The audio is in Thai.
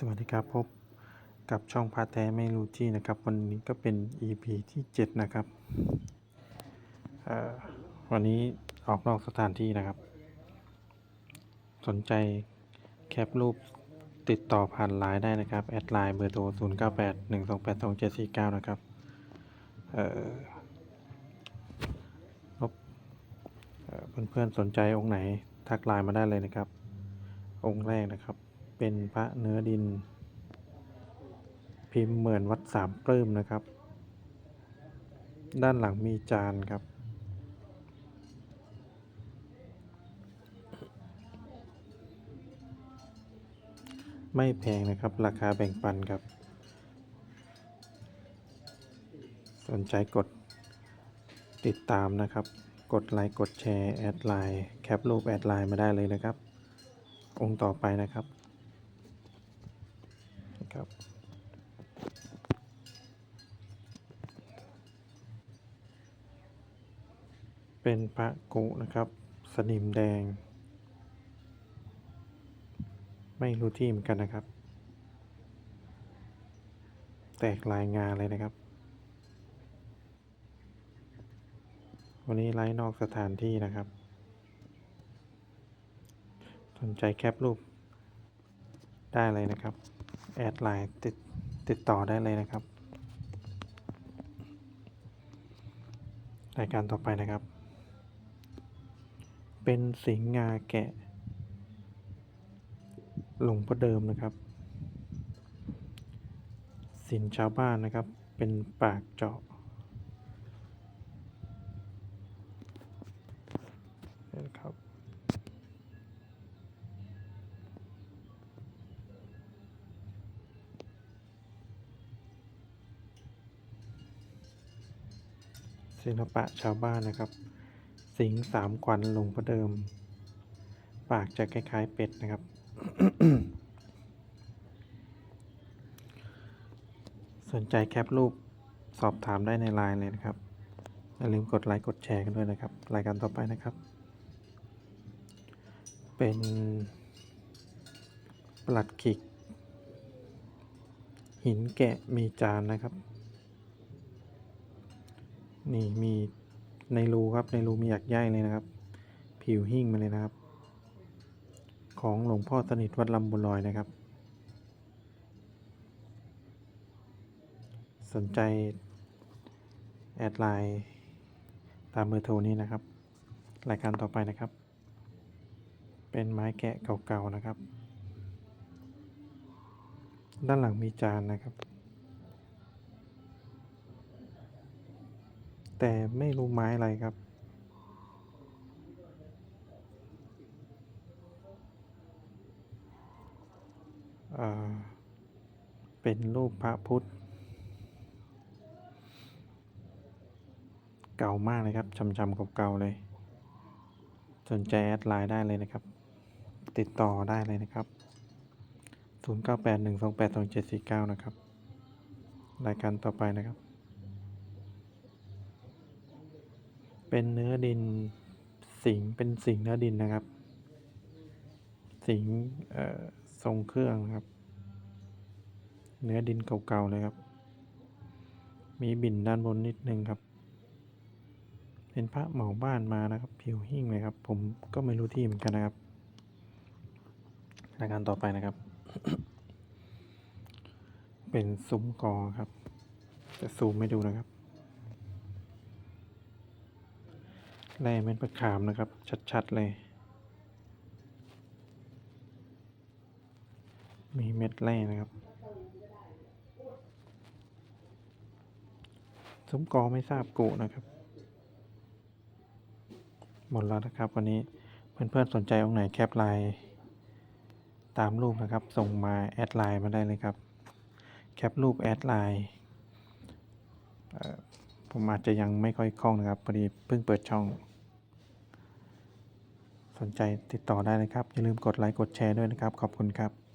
สวัสดีครับพบกับช่องพาแท้ไม่รู้ที่นะครับ วันนี้ก็เป็น EP ที่ 7 นะครับวันนี้ออกนอกสถานที่นะครับ สนใจแคปรูปติดต่อผ่านไลน์ได้นะครับ แอดไลน์เบอร์โทร0 9 8 1 2 8 2 7 4 9 นะครับเอ่อรบเอ่อเพื่อนๆสนใจองค์ไหนทักไลน์มาได้เลยนะครับ องค์แรกนะครับ เป็นพระเนื้อดิน พิมพ์เหมือนวัดสามปลื้มนะครับ ด้านหลังมีจานครับ ไม่แพงนะครับ ราคาแบ่งปันครับ สนใจกดติดตามนะครับ กดไลค์ กดแชร์ แอดไลน์ แคปรูปแอดไลน์มาได้เลยนะครับ องค์ต่อไปนะครับ ครับ เป็นพระกุนะครับ สนิมแดง ไม่รู้ที่เหมือนกันนะครับ แตกลายงานเลยนะครับ วันนี้ไลฟ์นอกสถานที่นะครับ สนใจแคปรูปได้เลยนะครับ แอดไลน์ติดติดต่อได้เลยนะครับ รายการต่อไปนะครับ เป็นสิงห์งาแกะ หลวงพ่อเดิมนะครับ สินชาวบ้านนะครับ เป็นปากเจาะ ศิลปะชาวบ้านนะครับ สิงสามขวัญหลงพ่อเดิม ปากจะคล้ายๆเป็ดนะครับ สนใจแคปรูปสอบถามได้ในไลน์เลยนะครับ อย่าลืมกดไลค์กดแชร์กันด้วยนะครับ รายการต่อไปนะครับ เป็นปลัดขิก หินแกะมีจานนะครับ นี่มีในรูครับในรูมีหยักใยเลยนะครับ ผิวหิ้งมาเลยนะครับ ของหลวงพ่อสนิทวัดลำบุญลอยนะครับ สนใจแอดไลน์ตามเบอร์โทรนี้นะครับ รายการต่อไปนะครับ เป็นไม้แกะเก่าๆนะครับ ด้านหลังมีจานนะครับ แต่ไม่รู้ไม้อะไรครับเอ่อเป็นรูปพระพุทธ เก่ามากเลยครับจำๆเก่าเลย สนใจแอดไลน์ได้เลยนะครับ ติดต่อได้เลยนะครับ 0981282749 นะครับ รายการต่อไปนะครับ เป็นเนื้อดินสิงเป็นสิงเนื้อดินนะครับ สิงทรงเครื่องครับ เนื้อดินเก่าๆเลยครับ มีบิ่นด้านบนนิดนึงครับ เป็นพระเหมาบ้านมานะครับ ผิวหิ้งเลยครับ ผมก็ไม่รู้ที่เหมือนกันนะครับรายการต่อไปนะครับ เป็นซุ้มกอครับ จะซูมให้ดูนะครับ แร่เม็ดมะขามนะครับ ชัด ๆ เลย มีเม็ดแร่นะครับซุ้มกอไม่ทราบกุนะครับ หมดแล้วนะครับ วันนี้เพื่อน ๆ สนใจองค์ไหนแคปไลน์ตามรูปนะครับ ส่งมาแอดไลน์มาได้เลยครับ แคปรูปแอดไลน์ผมอาจจะยังไม่ค่อยคล่องนะครับพอดีเพิ่งเปิดช่อง สนใจติดต่อได้เลยครับ อย่าลืมกดไลค์กดแชร์ด้วยนะครับ ขอบคุณครับ